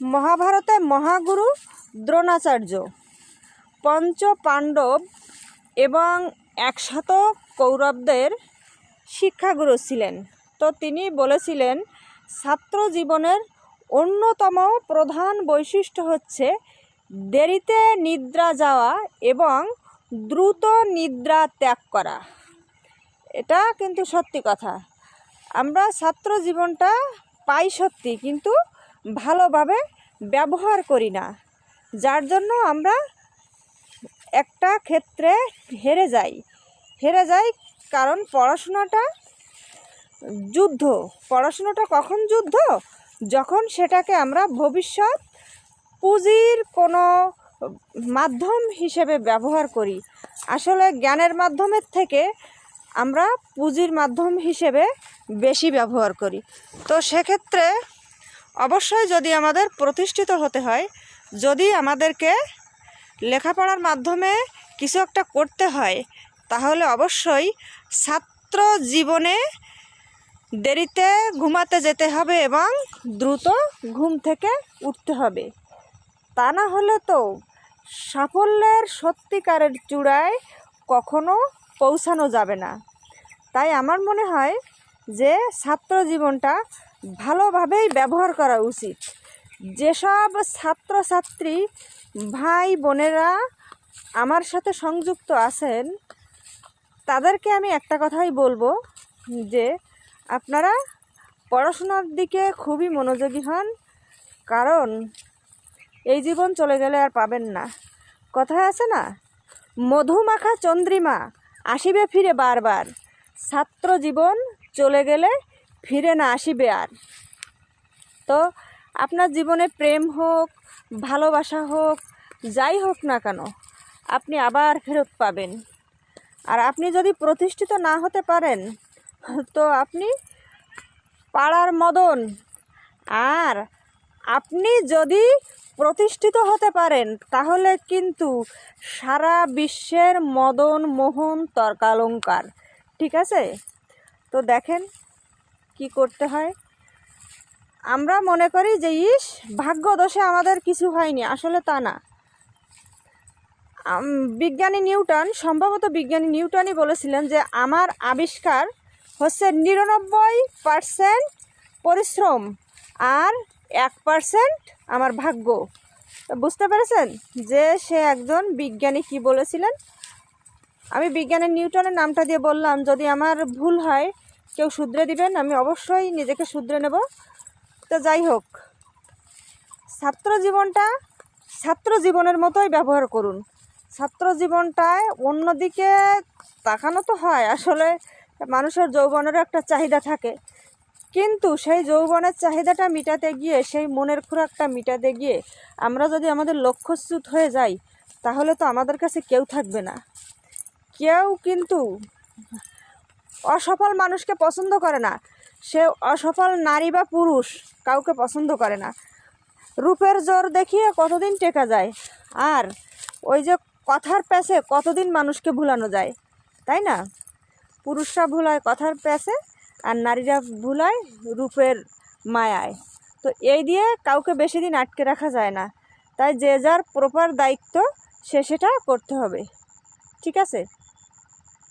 মহাভারতে মহাগুরু দ্রোণাচার্য পঞ্চ পাণ্ডব এবং একশত কৌরবদের শিক্ষাগুরু ছিলেন। তো তিনি বলেছিলেন, ছাত্র জীবনের অন্যতম প্রধান বৈশিষ্ট্য হচ্ছে দেরিতে নিদ্রা যাওয়া এবং দ্রুত নিদ্রা ত্যাগ করা। এটা কিন্তু সত্যি কথা। আমরা ছাত্র জীবনটা পাই সত্যি, কিন্তু ভালোভাবে ব্যবহার করি না। যার জন্য আমরা একটা ক্ষেত্রে হেরে যাই। হেরে যাই কারণ পড়াশোনাটা যুদ্ধ। পড়াশোনাটা কখন যুদ্ধ? যখন সেটাকে আমরা ভবিষ্যৎ পুঁজির কোনো মাধ্যম হিসেবে ব্যবহার করি। আসলে জ্ঞানের মাধ্যমের থেকে আমরা পুঁজির মাধ্যম হিসেবে বেশি ব্যবহার করি। তো সেক্ষেত্রে অবশ্যই যদি আমাদের প্রতিষ্ঠিত হতে হয়, যদি আমাদেরকে লেখাপড়ার মাধ্যমে কিছু একটা করতে হয়, তাহলে অবশ্যই ছাত্র জীবনে দেরিতে ঘুমাতে যেতে হবে এবং দ্রুত ঘুম থেকে উঠতে হবে। তা না হলে তো সাফল্যের সত্যিকারের চূড়ায় কখনো পৌঁছানো যাবে না। তাই আমার মনে হয় যে ছাত্র জীবনটা ভালোভাবেই ব্যবহার করা উচিত। যেসব ছাত্রছাত্রী, ভাই বোনেরা আমার সাথে সংযুক্ত আছেন, তাদেরকে আমি একটা কথাই বলব যে, আপনারা পড়াশোনার দিকে খুবই মনোযোগী হন, কারণ এই জীবন চলে গেলে আর পাবেন না। কথায় আছে না, মধুমাখা চন্দ্রিমা আসিবে ফিরে বারবার। ছাত্র জীবন চলে গেলে ফিরে না আসিবে আর। তো আপনার জীবনে প্রেম হোক, ভালোবাসা হোক, যাই হোক না কেন, আপনি আবার ফেরত পাবেন। আর আপনি যদি প্রতিষ্ঠিত না হতে পারেন, তো আপনি পাড়ার মদন। আর আপনি যদি প্রতিষ্ঠিত হতে পারেন, তাহলে কিন্তু সারা বিশ্বের মদন, মোহন, তর্কালঙ্কার, ঠিক আছে? তো দেখেন কি করতে হয়? আমরা মনে করি যে, ইস ভাগ্য দোষে আমাদের কিছু হয়নি। আসলে তা না। বিজ্ঞানী নিউটন, সম্ভবত বিজ্ঞানী নিউটনই বলেছিলেন যে, আমার আবিষ্কার হচ্ছে নিরানব্বই পারসেন্ট পরিশ্রম আর এক পারসেন্ট আমার ভাগ্য। বুঝতে পেরেছেন যে, সে একজন বিজ্ঞানী কি বলেছিলেন? আমি বিজ্ঞানী নিউটনের নামটা দিয়ে বললাম, যদি আমার ভুল হয় কেউ শুধরে দিবেন, আমি অবশ্যই নিজেকে শুধরে নেব। তো যাই হোক, ছাত্র জীবনটা ছাত্র জীবনের মতোই ব্যবহার করুন। ছাত্র জীবনটায় অন্যদিকে তাকানো তো হয়, আসলে মানুষের যৌবনেরও একটা চাহিদা থাকে। কিন্তু সেই যৌবনের চাহিদাটা মিটাতে গিয়ে, সেই মনের খোরাকটা মিটাতে গিয়ে আমরা যদি আমাদের লক্ষ্যচ্যুত হয়ে যাই, তাহলে তো আমাদের কাছে কেউ থাকবে না। কেউ কিন্তু অসফল মানুষকে পছন্দ করে না। সে অসফল নারী বা পুরুষ কাউকে পছন্দ করে না। রূপের জোর দেখিয়ে কতদিন টেকা যায়? আর ওই যে কথার প্যাসে কতদিন মানুষকে ভুলানো যায়? তাই না? পুরুষরা ভুলায় কথার প্যাসে আর নারীরা ভুলায় রূপের মায়ায়। তো এই দিয়ে কাউকে বেশি দিন আটকে রাখা যায় না। তাই যে যার প্রপার দায়িত্ব সে সেটা করতে হবে। ঠিক আছে?